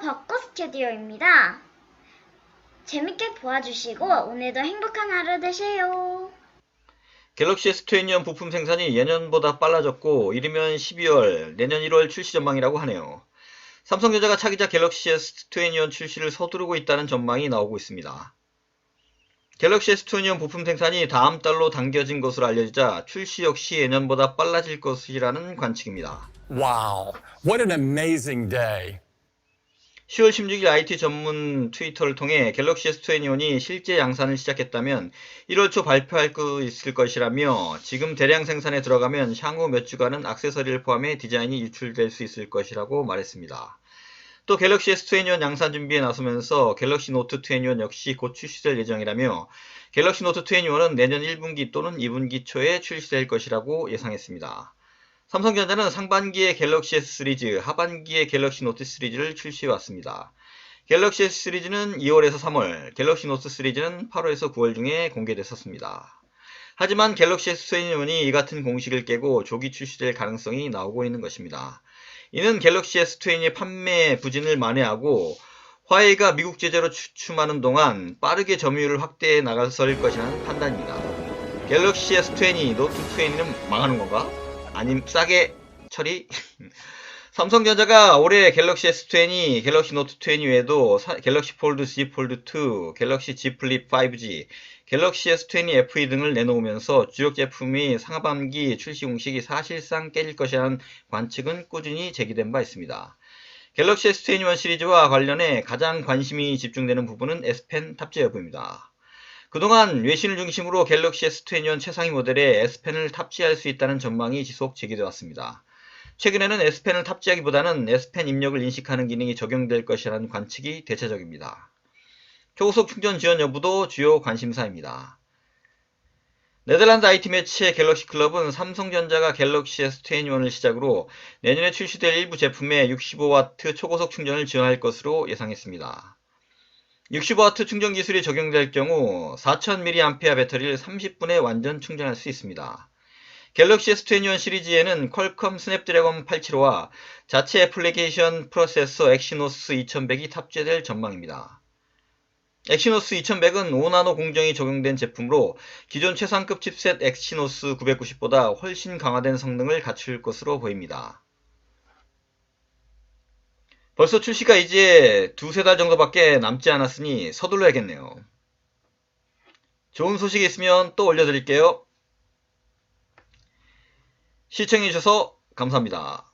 벚꽃 스튜디오입니다. 재밌게 보아주시고 오늘도 행복한 하루 되세요. 갤럭시 S22년 부품 생산이 예년보다 빨라졌고 이르면 12월, 내년 1월 출시 전망이라고 하네요. 삼성전자가 차기작 갤럭시 S22년 출시를 서두르고 있다는 전망이 나오고 있습니다. 갤럭시 S22년 부품 생산이 다음 달로 당겨진 것으로 알려지자 출시 역시 예년보다 빨라질 것이라는 관측입니다. Wow, what an amazing day. 10월 16일 IT 전문 트위터를 통해 갤럭시 S21이 실제 양산을 시작했다면 1월 초 발표할 거 있을 것이라며 지금 대량 생산에 들어가면 향후 몇 주간은 액세서리를 포함해 디자인이 유출될 수 있을 것이라고 말했습니다. 또 갤럭시 S21 양산 준비에 나서면서 갤럭시 노트 21 역시 곧 출시될 예정이라며 갤럭시 노트 21은 내년 1분기 또는 2분기 초에 출시될 것이라고 예상했습니다. 삼성전자는 상반기에 갤럭시 S 시리즈, 하반기에 갤럭시 노트 시리즈를 출시해왔습니다. 갤럭시 S 시리즈는 2월에서 3월, 갤럭시 노트 시리즈는 8월에서 9월 중에 공개됐었습니다. 하지만 갤럭시 S21이 이 같은 공식을 깨고 조기 출시될 가능성이 나오고 있는 것입니다. 이는 갤럭시 S21의 판매 부진을 만회하고 화웨이가 미국 제재로 추춤하는 동안 빠르게 점유율을 확대해 나갔을 것이라는 판단입니다. 갤럭시 S20, 노트 20는 망하는 건가? 아님 싸게 처리? 삼성전자가 올해 갤럭시 S20, 갤럭시 노트 20 외에도 사- 갤럭시 폴드 Z 폴드 2, 갤럭시 Z 플립 5G, 갤럭시 S20 FE 등을 내놓으면서 주력 제품이 상반기 출시 공식이 사실상 깨질 것이라는 관측은 꾸준히 제기된 바 있습니다. 갤럭시 S21 시리즈와 관련해 가장 관심이 집중되는 부분은 S펜 탑재 여부입니다. 그동안 외신을 중심으로 갤럭시 S21 최상위 모델에 S펜을 탑재할 수 있다는 전망이 지속 제기되어 왔습니다. 최근에는 S펜을 탑재하기보다는 S펜 입력을 인식하는 기능이 적용될 것이라는 관측이 대체적입니다. 초고속 충전 지원 여부도 주요 관심사입니다. 네덜란드 IT 매체의 갤럭시 클럽은 삼성전자가 갤럭시 S21을 시작으로 내년에 출시될 일부 제품에 65W 초고속 충전을 지원할 것으로 예상했습니다. 65W 충전 기술이 적용될 경우 4000mAh 배터리를 30분에 완전 충전할 수 있습니다. 갤럭시 S21 시리즈에는 퀄컴 스냅드래곤 875와 자체 애플리케이션 프로세서 엑시노스 2100이 탑재될 전망입니다. 엑시노스 2100은 5나노 공정이 적용된 제품으로 기존 최상급 칩셋 엑시노스 990보다 훨씬 강화된 성능을 갖출 것으로 보입니다. 벌써 출시가 이제 두세 달 정도밖에 남지 않았으니 서둘러야겠네요. 좋은 소식이 있으면 또 올려드릴게요. 시청해주셔서 감사합니다.